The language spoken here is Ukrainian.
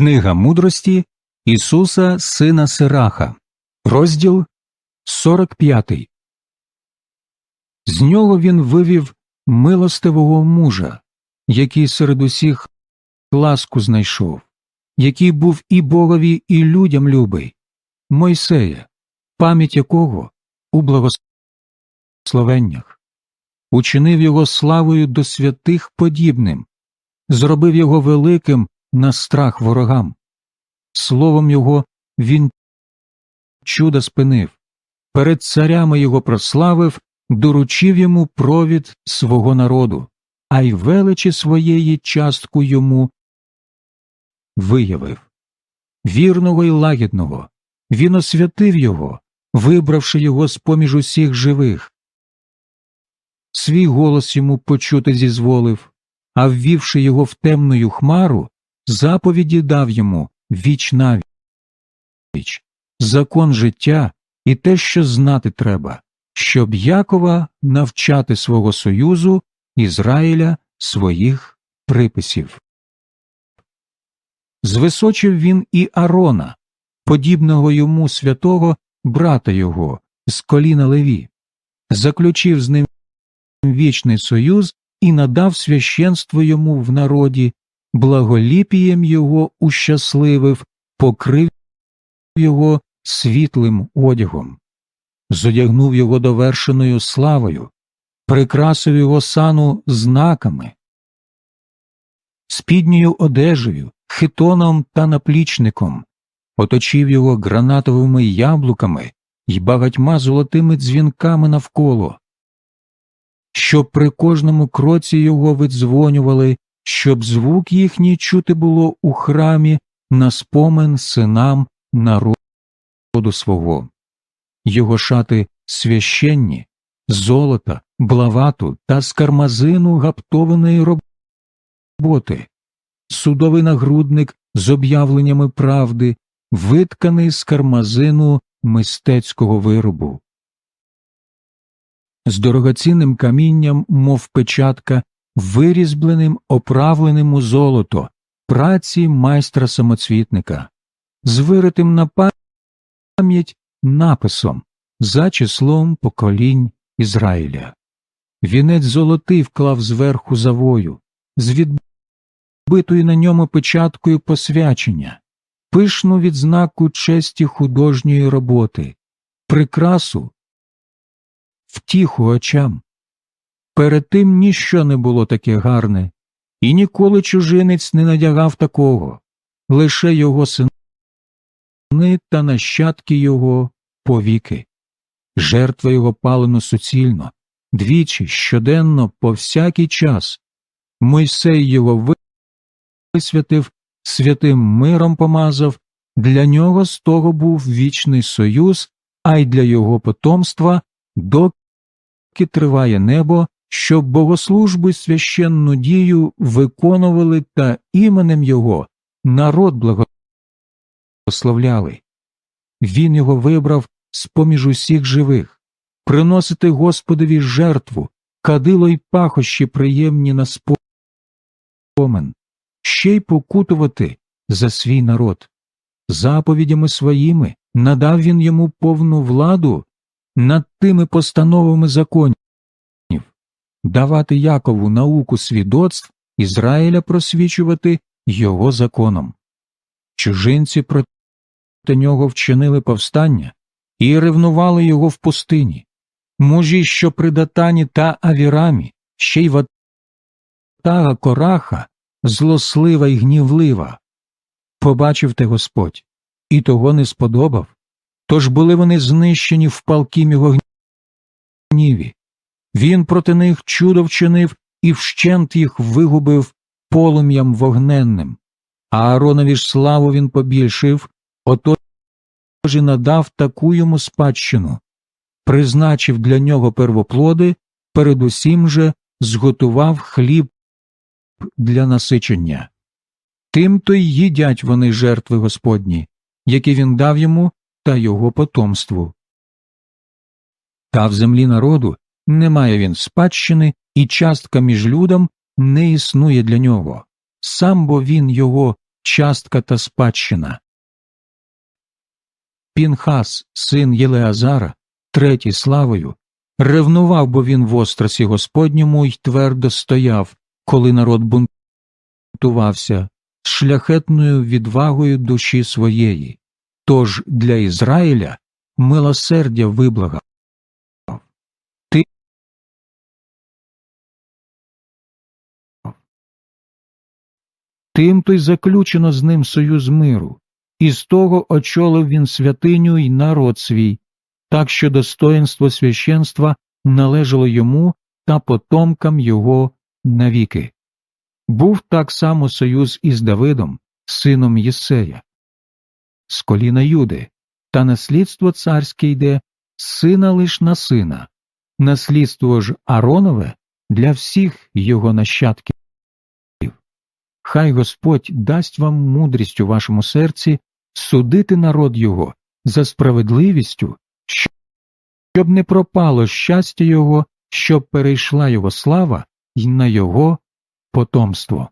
Книга мудрості Ісуса Сина Сираха, розділ 45. З нього він вивів милостивого мужа, який серед усіх ласку знайшов, який був і Богові, і людям любий, Мойсея, пам'ять якого у благословеннях, учинив його славою до святих подібним, зробив його великим на страх ворогам. Словом його він чудо спинив, перед царями його прославив, доручив йому провід свого народу, а й величі своєї частку йому виявив. Вірного й лагідного, він освятив його, вибравши його з поміж усіх живих. Свій голос йому почути зізволив, а ввівши його в темною хмару, заповіді дав йому віч віч, закон життя і те, що знати треба, щоб Якова навчати свого союзу Ізраїля своїх приписів. Звисочив він і Арона, подібного йому святого брата його, з коліна Леві, заключив з ним вічний союз і надав священство йому в народі, благоліпієм його ущасливив, покрив його світлим одягом, зодягнув його довершеною славою, прикрасив його сану знаками, спідньою одежею, хитоном та наплічником, оточив його гранатовими яблуками й багатьма золотими дзвінками навколо, щоб при кожному кроці його видзвонювали, щоб звук їхній чути було у храмі на спомин синам народу свого. Його шати священні, золота, блавату та з кармазину гаптованої роботи, судовий нагрудник з об'явленнями правди, витканий з кармазину мистецького виробу. З дорогоцінним камінням, мов печатка, вирізбленим, оправленим у золото, праці майстра самоцвітника, з виритим на пам'ять написом за числом поколінь Ізраїля. Вінець золотий вклав зверху завою, з відбитою на ньому печаткою посвячення, пишну відзнаку честі художньої роботи, прикрасу, втіху очам. Перед тим ніщо не було таке гарне, і ніколи чужинець не надягав такого, лише його сини та нащадки його повіки. Жертва його палено суцільно, двічі, щоденно, по всякий час. Мойсей його висвятив, святим миром помазав, для нього з того був вічний союз, а й для його потомства, доки триває небо, щоб богослужби священну дію виконували та іменем його народ благословляли. Він його вибрав з поміж усіх живих, приносити Господові жертву, кадило й пахощі приємні на спомен, ще й покутувати за свій народ. Заповідями своїми надав він йому повну владу над тими постановами законів, давати Якову науку свідоцтв Ізраїля просвічувати його законом. Чужинці проти нього вчинили повстання і ревнували його в пустині. Мужі, що при Датані та Авірамі, ще й ватага Кораха, злослива й гнівлива. Побачив те Господь, і того не сподобав, тож були вони знищені в палкім його гніві. Він проти них чудо вчинив і вщент їх вигубив полум'ям вогненним, а Ааронові ж славу він побільшив, отож і надав таку йому спадщину, призначив для нього первоплоди, передусім же зготував хліб для насичення. Тим то й їдять вони жертви Господні, які він дав йому та його потомству. Та в землі народу немає він спадщини, і частка між людом не існує для нього. Сам бо він його частка та спадщина. Пінхас, син Єлеазара, третій славою, ревнував, бо він в острасі Господньому й твердо стояв, коли народ бунтувався, з шляхетною відвагою душі своєї. Тож для Ізраїля милосердя виблагав. Тим то й заключено з ним союз миру, і з того очолив він святиню й народ свій, так що достоїнство священства належало йому та потомкам його навіки. Був так само союз із Давидом, сином Єсея, з коліна Юди, та наслідство царське йде сина лиш на сина, наслідство ж Аронове для всіх його нащадків. Хай Господь дасть вам мудрість у вашому серці судити народ його за справедливістю, щоб не пропало щастя його, щоб перейшла його слава й на його потомство.